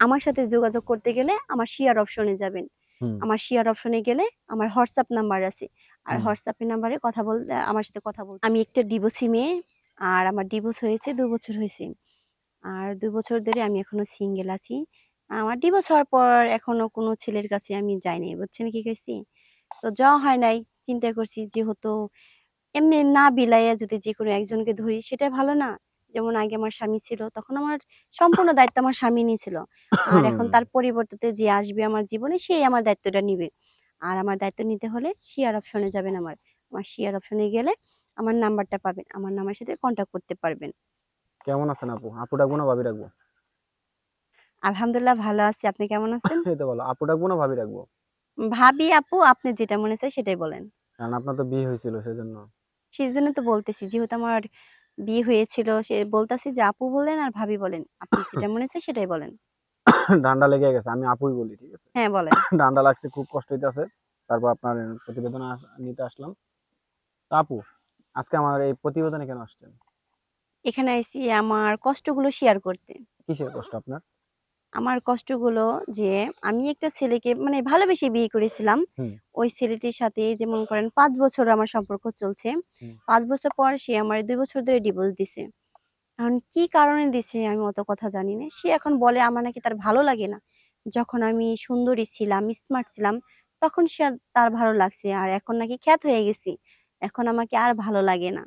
আমার সাথে যোগাযোগ করতে গেলে আমার শেয়ার অপশনে যাবেন। আমার শেয়ার অপশনে গেলে আমার হোয়াটসঅ্যাপ নাম্বার আছে। আর হুম। হোয়াটসঅ্যাপের নাম্বারে কথা বলতে আমার সাথে কথা বল। আমি একটা ডিভোর্সি মেয়ে আর আমার ডিভোর্স হয়েছে দু বছর হয়েছে। আর দুই বছর ধরে আমি এখনও সিঙ্গেল আছি। আমার ডিভোর্স হওয়ার পর এখনও কোনো ছেলের কাছে আমি যাইনি বুঝছেন কি কইছি? তো যাওয়া হয় নাই চিন্তা করছি যেহেতু এমনি না বিলাইয়া যদি যে কোনো একজনকে ধরি সেটা ভালো না। যেমন আগে আমার স্বামী ছিল তখন আমার সম্পূর্ণ দায়িত্ব আমার স্বামী নিয়েছিল আর এখন তার পরিবর্তে যে আসবে আমার জীবনে সেই আমার দায়িত্বটা নিবে। আর আমার দায়িত্ব নিতে হলে শেয়ার অপশনে যাবেন আমার। আমার শেয়ার অপশনে গেলে আমার নাম্বারটা পাবেন আমার নাম্বার সাথে কন্ট্যাক্ট করতে পারবেন। কেমন আছেন আপু? আপু ডাকবো না ভাবি রাখব আলহামদুলিল্লাহ ভালো আছি। আপনি কেমন আছেন? এই তো বলো আপু ডাকবো না ভাবি রাখব ভাবি আপু আপনি যেটা মনে চায় সেটাই বলেন। কারণ আপনার তো বিয়ে হয়েছিল সেজন্য। সেই জন্য তো বলতেছি যেহেতু আমার বিয়ে হয়েছিল সে বলতাছি যে আপু বলেন আর ভাবি বলেন। আপনি যেটা মনে হচ্ছে সেটাই বলেন। ডান্ডা লেগে গেছে আমি আপুই বলি ঠিক আছে? হ্যাঁ বলেন। ডান্ডা লাগছে খুব কষ্ট হইতাছে। তারপর আপনার প্রতিবেদন নিতে আসলাম। আপু আজকে আমার এই প্রতিবেদনে কেন আসছেন? এখানে আইসি আমার কষ্টগুলো শেয়ার করতে। কিসের কষ্ট আপনার? আমার কষ্টগুলো যে আমি একটা ছেলেকে মানে ভালোবেসে বিয়ে করেছিলাম। ওই ছেলেটির সাথে যেমন করেন পাঁচ বছর আমার সম্পর্ক চলছে। পাঁচ বছর পর সে আমার দুই বছর ধরে ডিভোর্স দিছে। এখন কি কারণে দিছে আমি অত কথা জানি না। সে এখন বলে আমার নাকি তার ভালো লাগে না। যখন আমি সুন্দরী ছিলাম স্মার্ট ছিলাম তখন সে তার ভালো লাগছে। আর এখন নাকি খ্যাত হয়ে গেছি। এখন আমাকে আর ভালো লাগে না।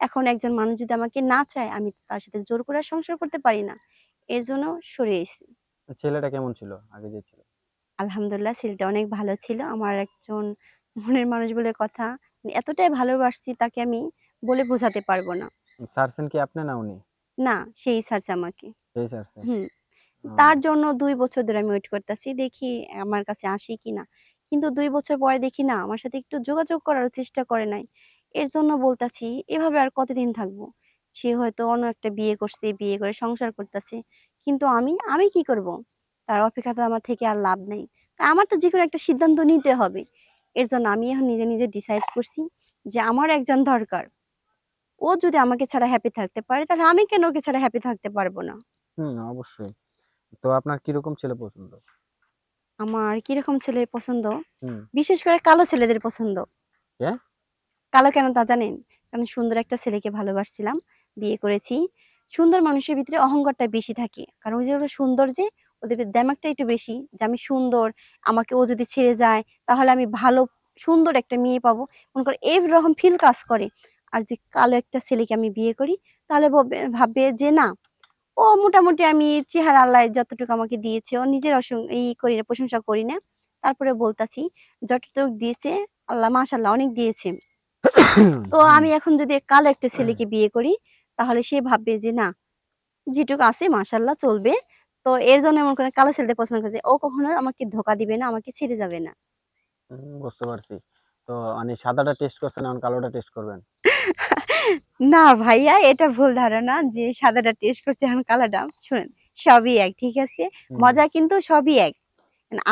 এখন একজন মানুষ যদি আমাকে না চায় আমি তার সাথে জোর করে সংসার করতে পারি না। এর জন্য সরে এসেছি ছেলেটা কেমন ছিল? আগে যে ছিল? আলহামদুলিল্লাহ ছেলেটা অনেক ভালো ছিল। আমার একজন মনের মানুষ বলে কথা এতটাই ভালোবাসছি তাকে আমি বলে বোঝাতে পারব না। সারছেন কি আপনি না উনি? না সেই ছাড়ছে আমাকে। সেই সারছে হুম। তার জন্য দুই বছর ধরে আমি ওয়েট করতেছি দেখি আমার কাছে আসি কিনা। কিন্তু দুই বছর পরে দেখি না আমার সাথে একটু যোগাযোগ করার চেষ্টা করে নাই। এর জন্য বলতাছি এভাবে আর কতদিন থাকব? সে হয়তো অন্য একটা বিয়ে করছে বিয়ে করে সংসার করতেছে। কিন্তু আমি আমি কি করব? তার অপেক্ষাতে আমার থেকে আর লাভ নেই। তা আমার তো যে কোনো একটা সিদ্ধান্ত নিতে হবে। এর জন্য আমি এখন নিজে নিজে ডিসাইড করছি যে আমার একজন দরকার। ও যদি আমাকে ছাড়া হ্যাপি থাকতে পারে তাহলে আমি কেন ওকে ছাড়া হ্যাপি থাকতে পারব না? হুম অবশ্যই। তো আপনার কীরকম ছেলে পছন্দ? আমার কীরকম ছেলে পছন্দ? বিশেষ করে কালো ছেলেদের পছন্দ। কালো কেন তা জানেন? কারণ সুন্দর একটা ছেলেকে ভালোবাসছিলাম। বিয়ে করেছি। সুন্দর মানুষের ভিতরে অহংকারটা বেশি থাকে। কারণ ওই যে ওরা সুন্দর যে ওদের দেমাগটা একটু বেশি যে আমি সুন্দর আমাকে ও যদি ছেড়ে যায় তাহলে আমি ভালো সুন্দর একটা মেয়ে পাবো। মনে করে এইরকম ফিল কাজ করে। আর যে কালো একটা ছেলেকে আমি বিয়ে করি তাহলে ভাববে- যে না ও মোটামুটি আমি চেহারা আল্লাহ যতটুকু আমাকে দিয়েছে ও নিজের অসং- ই করি না প্রশংসা করি না। তারপরে বলতাছি যতটুকু দিয়েছে আল্লাহ মাশাল্লাহ অনেক দিয়েছে। তো আমি এখন যদি কালো একটা ছেলেকে বিয়ে করি তাহলে সে ভাববে যে না যেটুকু আছে মাশাল্লাহ চলবে। তো এর জন্য এমন করে কালো ছেলেদের পছন্দ করছে ও কখনো আমাকে ধোকা দিবে না আমাকে ছেড়ে যাবে না। বুঝতে পারছি। তো মানে সাদাটা টেস্ট করছেন এখন কালোটা টেস্ট করবেন? না ভাইয়া এটা ভুল ধারণা যে সাদাটা টেস্ট করছে এখন কালাটা শুনেন সবই এক ঠিক আছে? মজা কিন্তু সবই এক।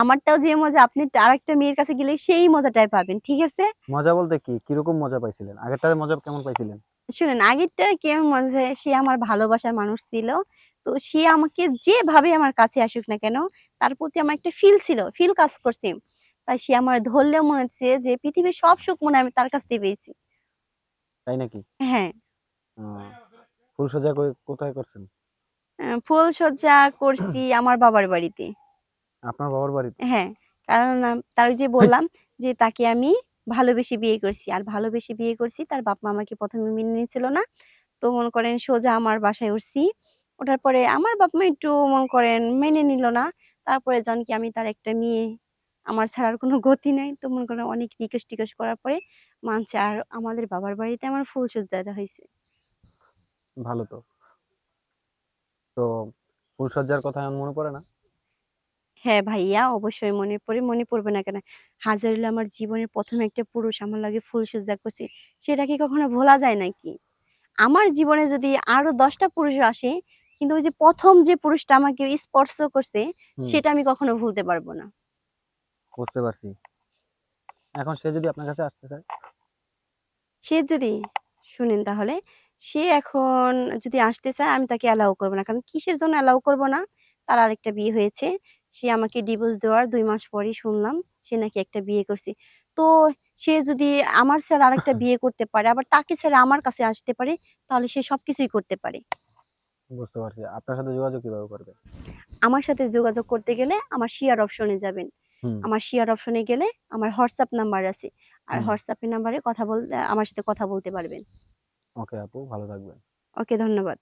আমারটাও যে মজা আপনি আরেকটা মেয়ের কাছে গেলে সেই মজাটাই পাবেন ঠিক আছে? মজা বলতে কি? কীরকম মজা পাইছিলেন? আগেরটার মজা কেমন পাইছিলেন? শুনেন আগেরটা কেমন মজা সে আমার ভালোবাসার মানুষ ছিল তো সে আমাকে যেভাবে আমার কাছে আসুক না কেন তার প্রতি আমার একটা ফিল ছিল ফিল কাজ করছে। তাই সে আমার ধরলেও মনে হচ্ছে যে পৃথিবীর সব সুখ মনে আমি তার কাছ থেকে পেয়েছি। তাই নাকি? হ্যাঁ। ফুল সজ্জা কোথায় করছেন? ফুল সজ্জা করছি আমার বাবার বাড়িতে। আপনার বাবার বাড়িতে? হ্যাঁ কারণ তার যে বললাম যে তাকে আমি ভালোবেসে বিয়ে করছি। আর ভালোবেসে বিয়ে করছি তার বাপ মা আমাকে প্রথমে মেনে নিয়েছিল না। তো মনে করেন সোজা আমার বাসায় উঠছি। ওঠার পরে আমার বাপ মা একটু মনে করেন মেনে নিল না। তারপরে জান কি আমি তার একটা মেয়ে আমার ছাড়ার কোনো গতি নাই। তো মনে করেন অনেক রিকোয়েস্ট টিকোয়েস্ট করার পরে মানছে আর আমাদের বাবার বাড়িতে আমার ফুল সজ্জাটা হয়েছে। ভালো তো। তো ফুল সজ্জার কথা মনে পড়ে না? হ্যাঁ ভাইয়া অবশ্যই মনে পড়ে মনে পড়বে না কেন। হাজারিলা আমার জীবনের প্রথম একটা পুরুষ আমার লাগে ফুলসজ্জা করছে। সেটা কি কখনো ভোলা যায় নাকি? আমার জীবনে যদি আরও দশটা পুরুষ আসে কিন্তু ওই যে প্রথম যে পুরুষটা আমাকে স্পর্শ করছে সেটা আমি কখনো ভুলতে পারব না। বুঝতে পারছি। এখন সে যদি আপনার কাছে আসতে চায়? সে যদি শুনেন তাহলে সে এখন যদি আসতে চায় আমি তাকে অ্যালাউ করব না। কারণ কিসের জন্য অ্যালাউ করব না? তার আরেকটা বিয়ে হয়েছে। সে আমাকে ডিভোর্স দেওয়ার দুই মাস পরেই শুনলাম সে নাকি একটা বিয়ে করছে। তো সে যদি আমার ছাড়া আরেকটা বিয়ে করতে পারে আবার তাকে ছাড়া আমার কাছে আসতে পারে তাহলে সে সবকিছুই করতে পারে। বুঝতে পারছি। আপনার সাথে যোগাযোগ কীভাবে করবে আমার সাথে যোগাযোগ করতে গেলে আমার শেয়ার অপশনে যাবেন। আমার শেয়ার অপশনে গেলে আমার হোয়াটসঅ্যাপ নাম্বার আছে। আর। হোয়াটসঅ্যাপের নাম্বারে কথা বলতে আমার সাথে কথা বলতে পারবেন। ওকে আপু ভালো থাকবেন। ওকে ধন্যবাদ।